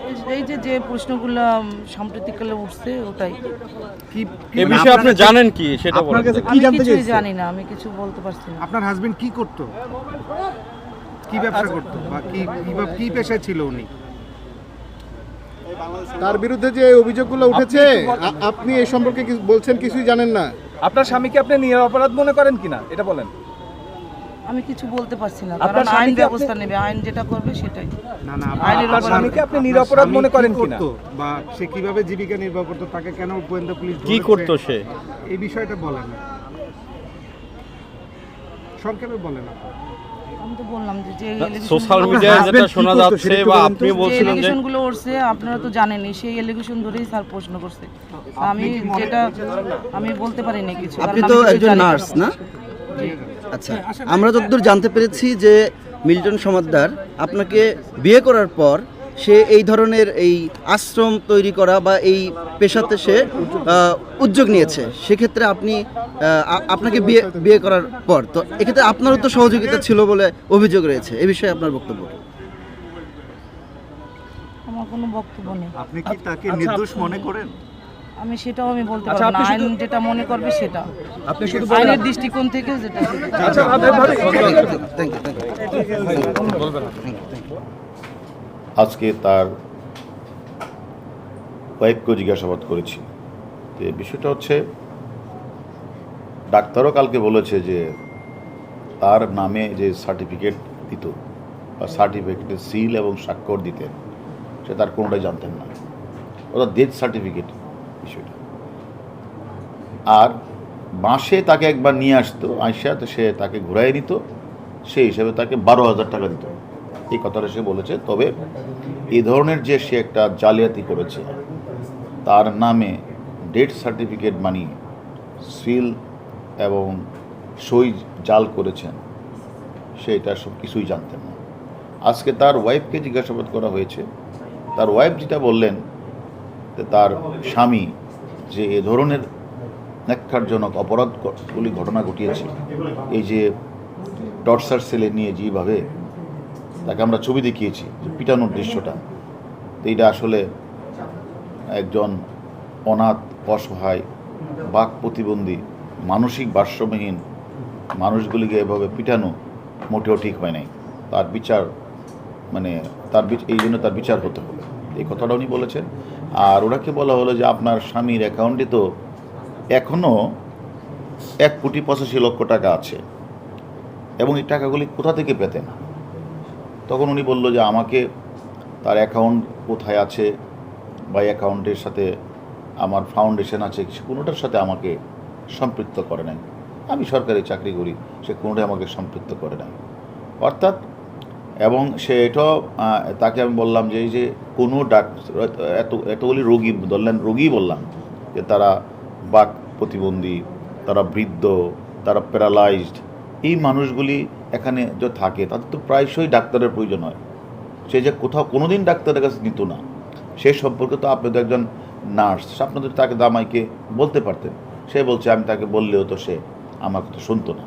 এই- এই যে যে প্রশ্নগুলো সাম্প্রতিককালে উঠছে ওটাই। কি এ বিষয়ে আপনি জানেন কি? সেটা আপনার কাছে কি জানতে চাইছেন? জানি না আমি কিছু বলতে পারছি না। আপনার হাজবেন্ড কি করতো? কি ব্যবসা করতো? বা কি কি- কি পেশায় ছিল উনি? তার বিরুদ্ধে যে অভিযোগগুলো উঠেছে আপনি এই সম্পর্কে কিছু বলছেন কিছুই জানেন না? আপনার স্বামীকে আপনি নিরপরাধ মনে করেন কিনা? এটা বলেন। আমি কিছু বলতে পারছি না কারণ আইন ব্যবস্থা নেবে আইন যেটা করবে সেটাই। না না আইনের আপনার স্বামীকে আপনি নিরপরাধ মনে করেন কিনা? করতো? বা সে কীভাবে জীবিকা নির্বাহ করতো তাকে কেন গোয়েন্দা পুলিশ কি? করতো সে? এই বিষয়টা বলেন। না সংক্ষেপে বলেন আপনি। আমি তো বললাম যে যে সোশ্যাল মিডিয়ায় যেটা শোনা যাচ্ছে বা আপনি যে বলছিলেন যে এলিগেশনগুলো আপনারা তো জানেনই সেই এলিগেশন ধরেই স্যার প্রশ্ন করছে। আমি যেটা আমি বলতে পারিনি কিছু আপনি তো একজন নার্স না? আচ্ছা আমরা যতদূর জানতে পেরেছি যে মিল্টন সমাদ্দার আপনাকে বিয়ে করার পর সে এই ধরনের এই আশ্রম তৈরি করা বা এই পেশাতে সে উদ্যোগ নিয়েছে। সেক্ষেত্রে আপনি আপনাকে বিয়ে বিয়ে করার পর তো এক্ষেত্রে আপনারও তো সহযোগিতা ছিল বলে অভিযোগ রয়েছে। এ বিষয়ে আপনার বক্তব্য আমার কোনো বক্তব্য নেই। আপনি কি তাকে নির্দোষ মনে করেন? আমি সেটাও আমি বলতে আচ্ছা, পারব না। আপনি আইন যেটা মনে করবে সেটা। আপনি শুধু আইনের দৃষ্টিকোণ থেকে যেটা। আচ্ছা. আজকে তার ওয়াইফকেও জিজ্ঞাসাবাদ করেছি। তো বিষয়টা হচ্ছে ডাক্তারও কালকে বলেছে যে তার নামে যে সার্টিফিকেট দিত বা সার্টিফিকেটে সিল এবং স্বাক্ষর দিতেন সে তার কোনোটাই জানতেন না। ওটা ডেথ সার্টিফিকেট বিষয়টা। আর মাসে তাকে একবার নিয়ে আসতো আইসা তো সে তাকে ঘুরাই নিত সেই হিসাবে তাকে বারো হাজার টাকা দিত। এই কথাটা সে বলেছে, তবে এই ধরনের যে সে একটা জালিয়াতি করেছে, তার নামে ডেট সার্টিফিকেট বানিয়ে সিল এবং সই জাল করেছেন, সে এটা সব কিছুই জানতেন না। আজকে তার ওয়াইফকে জিজ্ঞাসাবাদ করা হয়েছে, তার ওয়াইফ যেটা বললেন তার স্বামী যে এ ধরনের ন্যাক্কারজনক অপরাধগুলি ঘটনা ঘটিয়েছে। এই যে টর্চার সেলে নিয়ে যেভাবে তাকে আমরা ছবি দেখিয়েছি, যে পিটানোর দৃশ্যটা, তো এইটা আসলে একজন অনাথ অসহায় বাক প্রতিবন্ধী, মানসিক ভারসাম্যহীন মানুষগুলিকে এভাবে পিটানো মোটেও ঠিক হয় নাই। তার বিচার মানে তার এই জন্য তার বিচার হতে হবে। এই কথাটা উনি বলেছেন। আর ওনাকে বলা হলো যে আপনার স্বামীর অ্যাকাউন্টে তো এখনও এক কোটি পঁচাশি লক্ষ টাকা আছে। এবং এই টাকাগুলি কোথা থেকে পেতেন? তখন উনি বলল যে আমাকে তার অ্যাকাউন্ট কোথায় আছে বা অ্যাকাউন্টের সাথে আমার ফাউন্ডেশন আছে কোনোটার সাথে আমাকে সম্পৃক্ত করে নাই। আমি সরকারি চাকরি করি, সে কোনোটাই আমাকে সম্পৃক্ত করে নাই। অর্থাৎ, এবং সে এটাও তাকে আমি বললাম যে এই যে কোনো ডাক্তার এত, এতগুলি রোগী ধরলেন রোগী বললাম যে তারা বাক প্রতিবন্ধী, তারা বৃদ্ধ, তারা প্যারালাইজড এই মানুষগুলি এখানে যে থাকে, তাদের তো প্রায়শই ডাক্তারের প্রয়োজন হয়। সে যে কোথাও কোনোদিন ডাক্তারের কাছে নিত না। সে সম্পর্কে তো আপনি তো একজন নার্স আপনাদের তাকে দামাইকে বলতে পারতেন। সে বলছে, আমি তাকে বললেও তো সে আমার কথা শুনতো না।